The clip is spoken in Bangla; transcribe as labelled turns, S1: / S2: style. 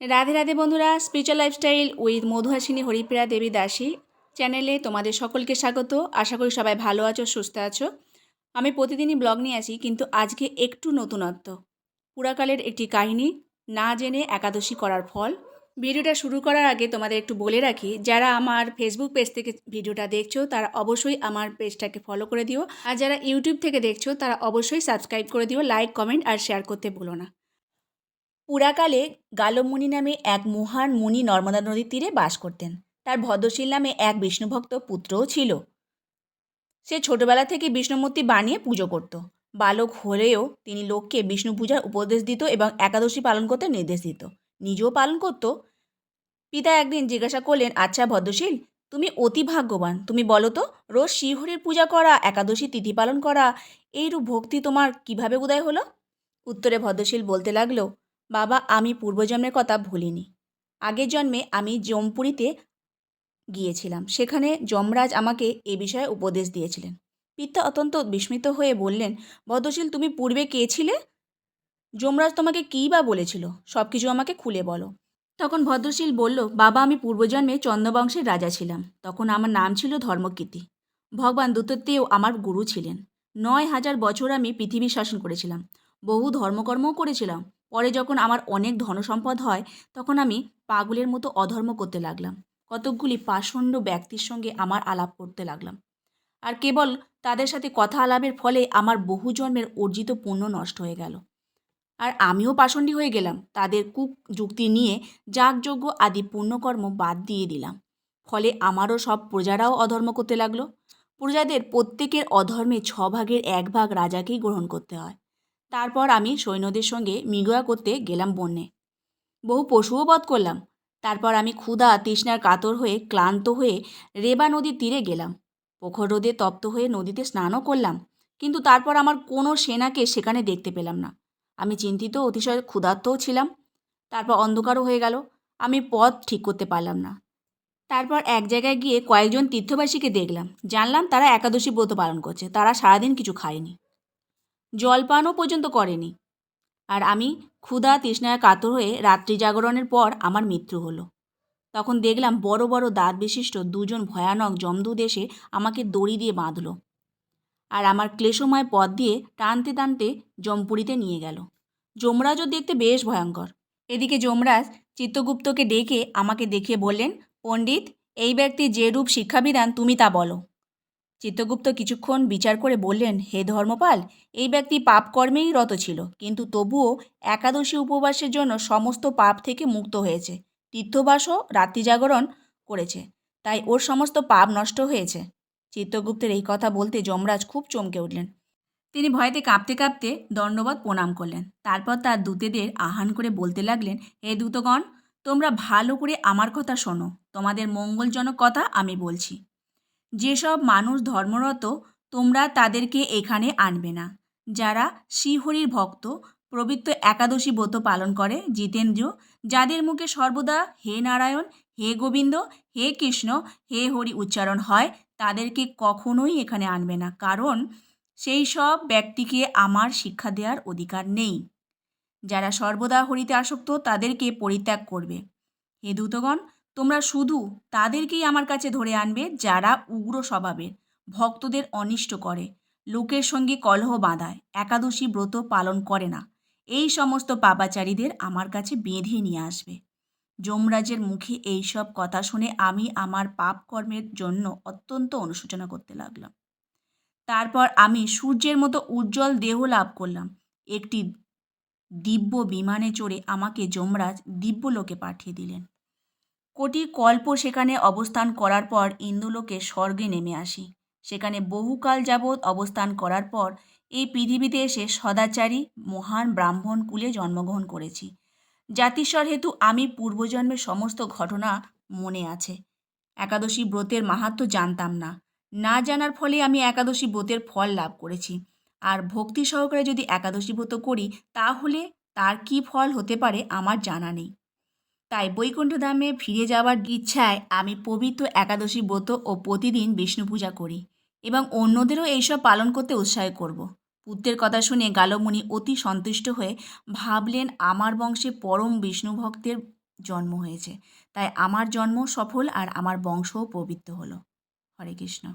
S1: রাধে রাধে বন্ধুরা spiritual lifestyle with Madhuhasini Haripriya Devi Dasi চ্যানেলে তোমাদের সকলকে স্বাগত। আশা করি সবাই ভালো আছো, সুস্থ আছো। আমি প্রতিদিনই ব্লগ নিয়ে আসি, কিন্তু আজকে একটু নতুনত্ব। পুরাকালের একটি কাহিনী না জেনে একাদশী করার ফল। ভিডিওটা শুরু করার আগে তোমাদের একটু বলে রাখি, যারা আমার ফেসবুক পেজ থেকে ভিডিওটা দেখছ, তারা অবশ্যই আমার পেজটাকে ফলো করে দিও। আর যারা ইউটিউব থেকে দেখছ, তারা অবশ্যই সাবস্ক্রাইব করে দিও লাইক কমেন্ট আর শেয়ার করতে ভুলো না। পুরাকালে গালবমুনি নামে এক মহান মুনি নর্মদা নদীর তীরে বাস করতেন। তার ভদ্রশীল নামে এক বিষ্ণুভক্ত পুত্রও ছিল। সে ছোটবেলা থেকে বিষ্ণুমূর্তি বানিয়ে পুজো করত। বালক হলেও তিনি লোককে বিষ্ণু পূজার উপদেশ দিত এবং একাদশী পালন করতে নির্দেশ দিত। নিজেও পালন করত। পিতা একদিন জিজ্ঞাসা করলেন আচ্ছা ভদ্রশীল, তুমি অতি ভাগ্যবান। তুমি বলো তো, রোজ শ্রীহরির পূজা করা, একাদশী তিথি পালন করা, এইরূপ ভক্তি তোমার কীভাবে উদয় হলো? উত্তরে ভদ্রশীল বলতে লাগল বাবা, আমি পূর্বজন্মের কথা ভুলিনি। আগের জন্মে আমি জমপুরীতে গিয়েছিলাম। সেখানে যমরাজ আমাকে এ বিষয়ে উপদেশ দিয়েছিলেন। পিতা অত্যন্ত বিস্মিত হয়ে বললেন, ভদ্রশীল, তুমি পূর্বে কে ছিলে? যমরাজ তোমাকে কী বা বলেছিল? সব কিছু আমাকে খুলে বলো। তখন ভদ্রশীল বলল, বাবা, আমি পূর্বজন্মে চন্দ্রবংশের রাজা ছিলাম। তখন আমার নাম ছিল ধর্মকীর্তি। ভগবান দত্তত্বেও আমার গুরু ছিলেন। নয় হাজার বছর আমি পৃথিবী শাসন করেছিলাম। বহু ধর্মকর্মও করেছিলাম। পরে যখন আমার অনেক ধনসম্পদ হয়, তখন আমি পাগলের মতো অধর্ম করতে লাগলাম। কতকগুলি পাষণ্ড ব্যক্তির সঙ্গে আমার আলাপ করতে লাগলাম। আর কেবল তাদের সাথে কথা আলাপের ফলে আমার বহু জন্মের অর্জিত পুণ্য নষ্ট হয়ে গেল। আর আমিও পাষণ্ডী হয়ে গেলাম। তাদের কুক যুক্তি নিয়ে যাগযজ্ঞ আদি পুণ্যকর্ম বাদ দিয়ে দিলাম। ফলে আমারও সব প্রজারাও অধর্ম করতে লাগল। প্রজাদের প্রত্যেকের অধর্মে ছ ভাগের এক ভাগ রাজাকেই গ্রহণ করতে হয়। তারপর আমি সৈন্যদের সঙ্গে মিগোয়া করতে গেলাম বন্যে। বহু পশুও বধ করলাম। তারপর আমি ক্ষুধা তৃষ্ণার কাতর হয়ে ক্লান্ত হয়ে রেবা নদীর তীরে গেলাম। পোখর রোদে তপ্ত হয়ে নদীতে স্নানও করলাম, কিন্তু তারপর আমার কোনো সেনাকে সেখানে দেখতে পেলাম না। আমি চিন্তিত, অতিশয় ক্ষুধার্তও ছিলাম। তারপর অন্ধকারও হয়ে গেল। আমি পথ ঠিক করতে পারলাম না। তারপর এক জায়গায় গিয়ে কয়েকজন তীর্থবাসীকে দেখলাম। জানলাম তারা একাদশী ব্রত পালন করছে। তারা সারাদিন কিছু খায়নি। জলপানও পর্যন্ত করেনি। আর আমি ক্ষুধা তৃষ্ণায় কাতর হয়ে রাত্রি জাগরণের পর আমার মৃত্যু হলো। তখন দেখলাম বড় বড় দাঁত বিশিষ্ট দুজন ভয়ানক জমদূত এসে আমাকে দড়ি দিয়ে বাঁধল আর আমার ক্লেশময় পথ দিয়ে টানতে টানতে জমপুরিতে নিয়ে গেল। যমরাজও দেখতে বেশ ভয়ঙ্কর। এদিকে যমরাজ চিত্তগুপ্তকে ডেকে আমাকে দেখিয়ে বললেন, পণ্ডিত, এই ব্যক্তির যে রূপ শিক্ষাবিধান তুমি তা বলো। চিত্তগুপ্ত কিছুক্ষণ বিচার করে বললেন, হে ধর্মপাল, এই ব্যক্তি পাপ কর্মেই রত ছিল, কিন্তু তবুও একাদশী উপবাসের জন্য সমস্ত পাপ থেকে মুক্ত হয়েছে। তীর্থবাসও রাত্রি জাগরণ করেছে, তাই ওর সমস্ত পাপ নষ্ট হয়েছে। চিত্তগুপ্তের এই কথা বলতে যমরাজ খুব চমকে উঠলেন। তিনি ভয়তে কাঁপতে কাঁপতে দণ্ডবত প্রণাম করলেন। তারপর তার দূতেদের আহ্বান করে বলতে লাগলেন, হে দূতগণ, তোমরা ভালো করে আমার কথা শোনো। তোমাদের মঙ্গলজনক কথা আমি বলছি। যেসব মানুষ ধর্মরত, তোমরা তাদেরকে এখানে আনবে না। যারা শ্রীহরির ভক্ত পবিত্র একাদশী ব্রত পালন করে, জিতেন্দ্র, যাদের মুখে সর্বদা হে নারায়ণ, হে গোবিন্দ, হে কৃষ্ণ, হে হরি উচ্চারণ হয়, তাদেরকে কখনোই এখানে আনবে না। কারণ সেই সব ব্যক্তিকে আমার শিক্ষা দেওয়ার অধিকার নেই। যারা সর্বদা হরিতে আসক্ত, তাদেরকে পরিত্যাগ করবে। হে দূতগণ তোমরা শুধু তাদেরকেই আমার কাছে ধরে আনবে যারা উগ্র স্বভাবের, ভক্তদের অনিষ্ট করে। লোকের সঙ্গে কলহ বাঁধায়, একাদশী ব্রত পালন করে না। এই সমস্ত পাপাচারীদের আমার কাছে বেঁধে নিয়ে আসবে। যমরাজের মুখে এই সব কথা শুনে আমি আমার পাপ কর্মের জন্য অত্যন্ত অনুশোচনা করতে লাগলাম। তারপর আমি সূর্যের মতো উজ্জ্বল দেহ লাভ করলাম। একটি দিব্য বিমানে চড়ে আমাকে যমরাজ দিব্যলোকে পাঠিয়ে দিলেন। কোটি কল্প সেখানে অবস্থান করার পর ইন্দুলোকে স্বর্গে নেমে আসি। সেখানে বহুকাল যাবৎ অবস্থান করার পর এই পৃথিবীতে এসে সদাচারী, মহান ব্রাহ্মণ কুলে জন্মগ্রহণ করেছি। জাতিস্বর হেতু আমি পূর্বজন্মের সমস্ত ঘটনা মনে আছে। একাদশী ব্রতের মাহাত্ম জানতাম না। না জানার ফলে আমি একাদশী ব্রতের ফল লাভ করেছি। আর ভক্তি সহকারে যদি একাদশী ব্রত করি, তাহলে তার কী ফল হতে পারে আমার জানা নেই। তাই বৈকুণ্ঠ বৈকুণ্ঠধামে ফিরে যাওয়ার ইচ্ছায় আমি পবিত্র একাদশী ব্রত ও প্রতিদিন বিষ্ণু পূজা করি এবং অন্যদেরও এইসব পালন করতে উৎসাহ করব। পুত্রের কথা শুনে গালমণি অতি সন্তুষ্ট হয়ে ভাবলেন, আমার বংশে পরম বিষ্ণু ভক্তের জন্ম হয়েছে। তাই আমার জন্ম সফল আর আমার বংশও পবিত্র হলো। হরে কৃষ্ণ।